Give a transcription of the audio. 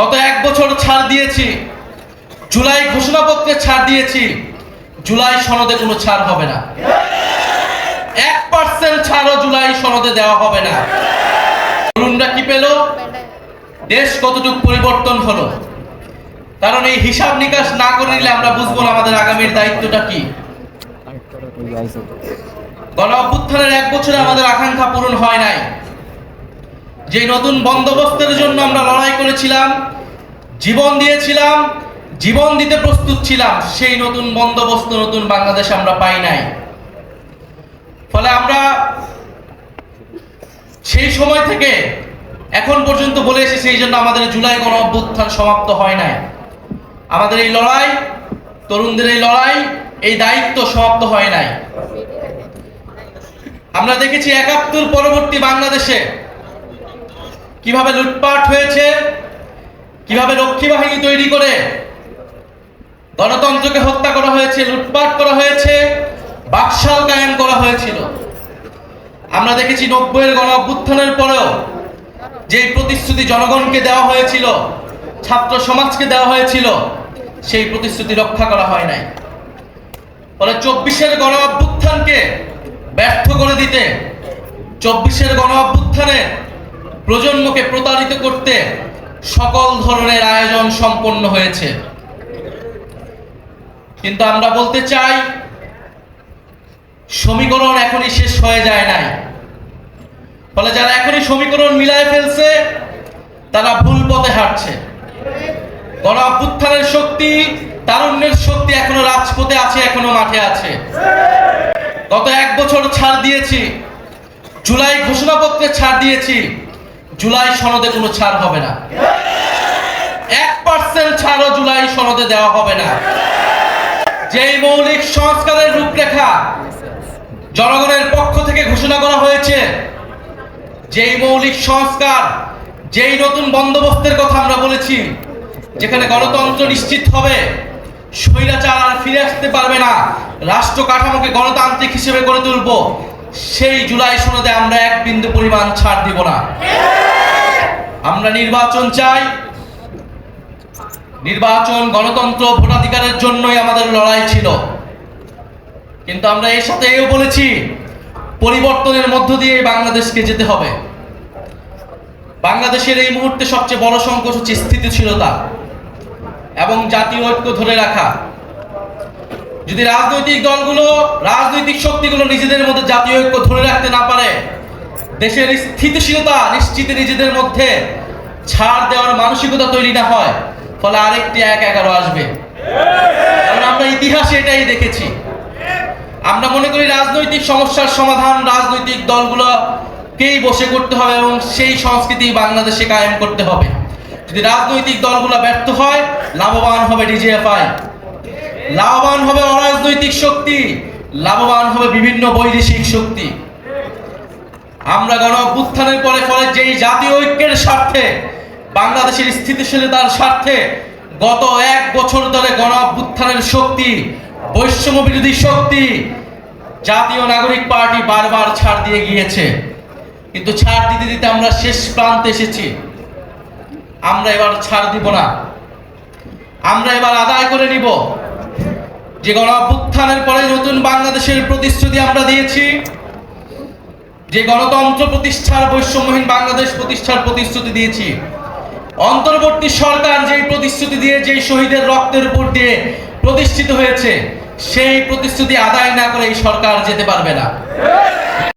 গত এক বছর ছাড় দিয়েছি। জুলাই ঘোষণাপত্রে ছাড় দিয়েছি। জুলাই সনদে কোনো ছাড় হবে না। এক পার্সেন্ট ছাড়ও জুলাই সনদে দেওয়া হবে না। তরুণরা কি পেল? দেশ কতটুকু পরিবর্তন হলো? কারণ এই হিসাব নিকাশ না করে নিলে আমরা বুঝব না আমাদের আগামীর দায়িত্বটা কি। গণ অভ্যুত্থানের এক বছরে আমাদের আকাঙ্ক্ষা পূরণ হয় নাই। যে নতুন বন্দোবস্তের জন্য আমরা লড়াই করেছিলাম, জীবন দিয়েছিলাম, জীবন দিতে প্রস্তুত ছিলাম, সেই নতুন বন্দোবস্ত, নতুন বাংলাদেশ আমরা পাই নাই। ফলে আমরা সেই সময় থেকে এখন পর্যন্ত বলে এসেছি সেই জন্য আমাদের জুলাই গণ অভ্যুত্থান সমাপ্ত হয় নাই। আমাদের এই লড়াই, তরুণদের এই লড়াই, এই দায়িত্ব সমাপ্ত হয় নাই। আমরা দেখেছি একাত্তর পরবর্তী বাংলাদেশে কীভাবে লুটপাট হয়েছে? কীভাবে রক্ষী বাহিনী তৈরি করে? গণতন্ত্রকে হত্যা করা হয়েছে, লুটপাট করা হয়েছে, বাকশাল কায়েম করা হয়েছিল। আমরা দেখেছি নব্বইয়ের গণ অভ্যুত্থানের পরেও যে প্রতিশ্রুতি জনগণকে দেওয়া হয়েছিল, ছাত্র সমাজকে দেওয়া হয়েছিল, সেই প্রতিশ্রুতি রক্ষা করা হয় নাই। ফলে চব্বিশের গণ অভ্যুত্থানকে ব্যর্থ করে দিতে চব্বিশের গণ অভ্যুত্থানে প্রজন্মকে প্রতারিত করতে সকল ধরনের আয়োজন সম্পন্ন হয়েছে। কিন্তু আমরা বলতে চাই, সমীকরণ এখনই শেষ হয়ে যায় নাই। ফলে যারা এখনই সমীকরণ মিলায় ফেলছে, তারা ভুল পথে হাঁটছে। গণ অভ্যুত্থানের শক্তি, তারুণ্যের শক্তি এখনও রাজপথে আছে, এখনও মাঠে আছে। গত এক বছর ছাড় দিয়েছি, জুলাই ঘোষণাপত্রে ছাড় দিয়েছি জুলাই সনদে কোনো ছাড় হবে না। এক পার্সেন্ট ছাড়ও জুলাই সনদে দেওয়া হবে না। যেই মৌলিক সংস্কারের রূপরেখা জনগণের পক্ষ থেকে ঘোষণা করা হয়েছে, যেই মৌলিক সংস্কার, যেই নতুন বন্দোবস্তের কথা আমরা বলেছি, যেখানে গণতন্ত্র নিশ্চিত হবে, স্বৈরাচার আর ফিরে আসতে পারবে না। রাষ্ট্র কাঠামোকে গণতান্ত্রিক হিসেবে গড়ে তুলব। সেই জুলাই সনদে আমরা এক বিন্দু পরিমাণ ছাড় দিব না। আমরা নির্বাচন চাই। নির্বাচন গণতন্ত্র ভোটাধিকারের জন্যই আমাদের লড়াই ছিল। কিন্তু আমরা এর সাথে এও বলেছি, পরিবর্তনের মধ্য দিয়ে বাংলাদেশকে যেতে হবে। বাংলাদেশের এই মুহূর্তে সবচেয়ে বড় সংকট হচ্ছে স্থিতিশীলতা এবং জাতীয় ঐক্য ধরে রাখা। যদি রাজনৈতিক দলগুলো, রাজনৈতিক শক্তিগুলো নিজেদের মধ্যে জাতীয় ঐক্য ধরে রাখতে না পারে, দেশের স্থিতিশীলতা নিশ্চিতে নিজেদের মধ্যে ছাড় দেওয়ার মানসিকতা তৈরি না হয়, ফলে আরেকটি এক এগারো আসবে। কারণ আমরা ইতিহাসে এটাই দেখেছি। আমরা মনে করি রাজনৈতিক সমস্যার সমাধান রাজনৈতিক দলগুলোকেই বসে করতে হবে এবং সেই সংস্কৃতি বাংলাদেশে কায়েম করতে হবে। যদি রাজনৈতিক দলগুলো ব্যর্থ হয়, লাভবান হবে ডিজিএফআই লাভবান হবে অরাজনৈতিক শক্তি, লাভবান হবে বিভিন্ন বৈদেশিক শক্তি। আমরা গণ অভ্যুত্থানের পরে ফলে যেই জাতীয় ঐক্যের স্বার্থে, বাংলাদেশের স্থিতিশীলতার স্বার্থে গত এক বছর ধরে গণ অভ্যুত্থানের শক্তি বৈষম্য বিরোধী শক্তি জাতীয় নাগরিক পার্টি বারবার ছাড় দিয়ে গিয়েছে। কিন্তু ছাড় দিতে দিতে আমরা শেষ প্রান্তে এসেছি। আমরা এবার ছাড় দিব না। আমরা এবার আদায় করে নিব। যে গণাভ্যুত্থানের পরে নতুন বাংলাদেশের প্রতিশ্রুতি আমরা দিয়েছি, যে গণতন্ত্র প্রতিষ্ঠার বৈষম্যহীন বাংলাদেশ প্রতিষ্ঠার প্রতিশ্রুতি দিয়েছি। অন্তর্বর্তী সরকার যেই প্রতিশ্রুতি দিয়ে, যেই শহীদের রক্তের উপর দিয়ে প্রতিষ্ঠিত হয়েছে, সেই প্রতিশ্রুতি আদায় না করে এই সরকার যেতে পারবে না।